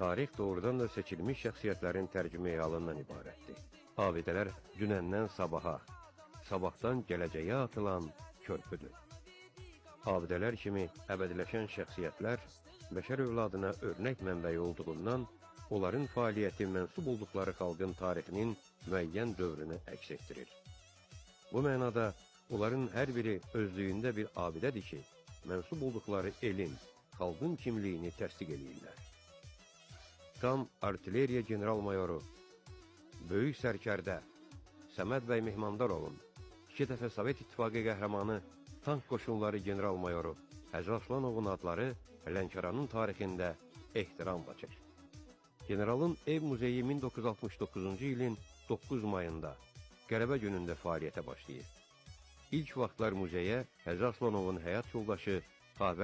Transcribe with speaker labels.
Speaker 1: Tarix doğrudan da seçilmiş şəxsiyyətlərin tərcüməyalından ibarətdir. Abidələr dünəndən sabaha, sabahdan gələcəyə atılan körpüdür. Abidələr kimi əbədiləşən şəxsiyyətlər bəşər övladına örnək mənbəyi olduğundan onların fəaliyyəti mənsub olduqları xalqın tarixinin müəyyən dövrünü əks etdirir. Bu mənada onların hər biri özlüyündə bir abidədir ki, mənsub olduqları elin, xalqın kimliyini təsdiq edirlər. Tam artilleriya general-mayoru, böyük sərkərdə Səməd bəy Mehmandarovun, iki dəfə Sovet İttifaqı qəhrəmanı tank qoşunları general-mayoru Hacı Aslanovun adları Lənkəranın tarixində ehtiramla çəkir. Generalın ev muzeyi 1969-cu ilin 9 mayında qələbə günündə fəaliyyətə başlayır. İlk vaxtlar muzeyə Hacı Aslanovun həyat yoldaşı Xavər